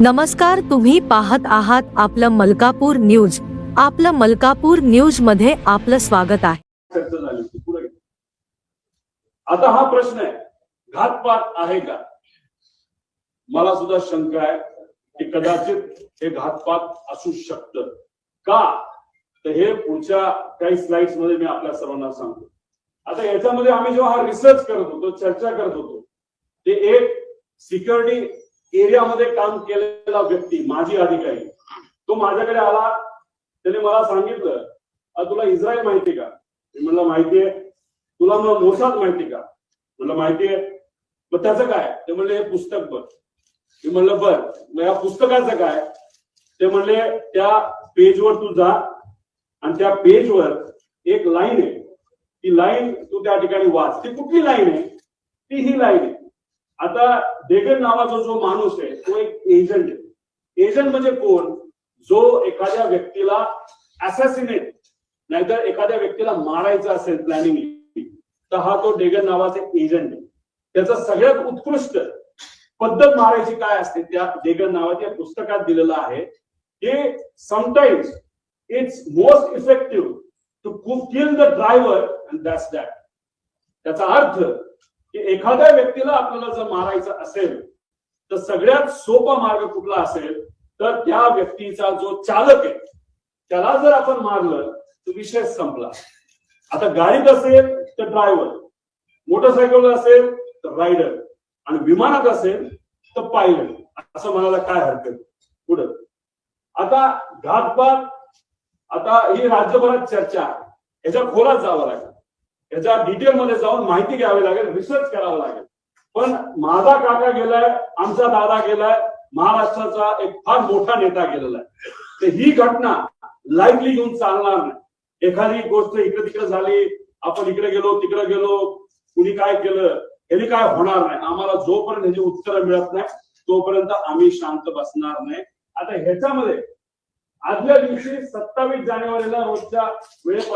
नमस्कार तुम्ही पाहत आहात आपलं मलकापूर न्यूज. आपलं मलकापूर न्यूजमध्ये आपलं स्वागत आहे. आता हा प्रश्न आहे. घातपात आहे का? मला सुद्धा शंका आहे की कदाचित हे घातपात असू शकतं. का? तर हे पुढच्या काही स्लाइड्समध्ये मी आपल्या सर्वांना सांगतो. आता याच्यामध्ये आम्ही जेव्हा हा रिसर्च करत होतो चर्चा करत होतो ते एक सिक्युरिटी एरियामध्ये काम केलेला व्यक्ती माजी अधिकारी तो माझ्याकडे आला त्याने मला सांगितलं तुला इस्रायल माहिती का? मी म्हणलं माहितीये तुला मग मोसाद माहिती का? म्हणलं माहितीये मग त्याचं काय? ते म्हणले हे पुस्तक बघ. मी म्हणलं बर. मग या पुस्तकाचं काय? ते म्हणले त्या पेजवर तू जा आणि त्या पेजवर एक लाईन आहे. ती लाईन तू त्या ठिकाणी वाच. ती कुठली लाईन आहे? ती ही लाईन आहे. आता डेगन नावाचा जो माणूस आहे तो एक एजंट आहे. एजंट म्हणजे कोण? जो एखाद्या व्यक्तीला असॅसिनेट नाहीतर एखाद्या व्यक्तीला मारायचं असेल प्लॅनिंग तर हा तो डेगन नावाचा एजंट आहे. त्याचा सगळ्यात उत्कृष्ट पद्धत मारायची काय असते त्या डेगन नावाच्या पुस्तकात दिलेलं आहे. की sometimes it's most effective to kill the driver and that's that त्याचा अर्थ की एखाद्या व्यक्तीला आपल्याला जर मारायचं असेल तर सगळ्यात सोपा मार्ग कुठला असेल तर त्या व्यक्तीचा जो चालक आहे त्याला जर आपण मारलं तर विषय संपला. आता गाडीत असेल तर ड्रायव्हर मोटरसायकल असेल तर रायडर आणि विमानात असेल तर पायलट असं म्हणायला काय हरकत? पुढं. आता घातपात आता ही राज्यभरात चर्चा. आहे याच्या खोलात जावं लागेल. याच्या डिटेलमध्ये जाऊन माहिती घ्यावी लागेल रिसर्च करावं लागेल. पण माझा काका गेलाय आमचा दादा गेलाय महाराष्ट्राचा एक फार मोठा नेता गेलेला आहे. तर ही घटना लाईटली घेऊन चालणार नाही. एखादी गोष्ट इकडे तिकडे झाली आपण इकडे गेलो तिकडे गेलो कुणी काय केलं ह्यानी काय होणार नाही. आम्हाला जोपर्यंत ह्याची उत्तरं मिळत नाही तोपर्यंत आम्ही शांत बसणार नाही. आता ह्याच्यामध्ये आदल्या दिवशी सत्तावीस जानेवारीला रोजच्या वेळेपर्यंत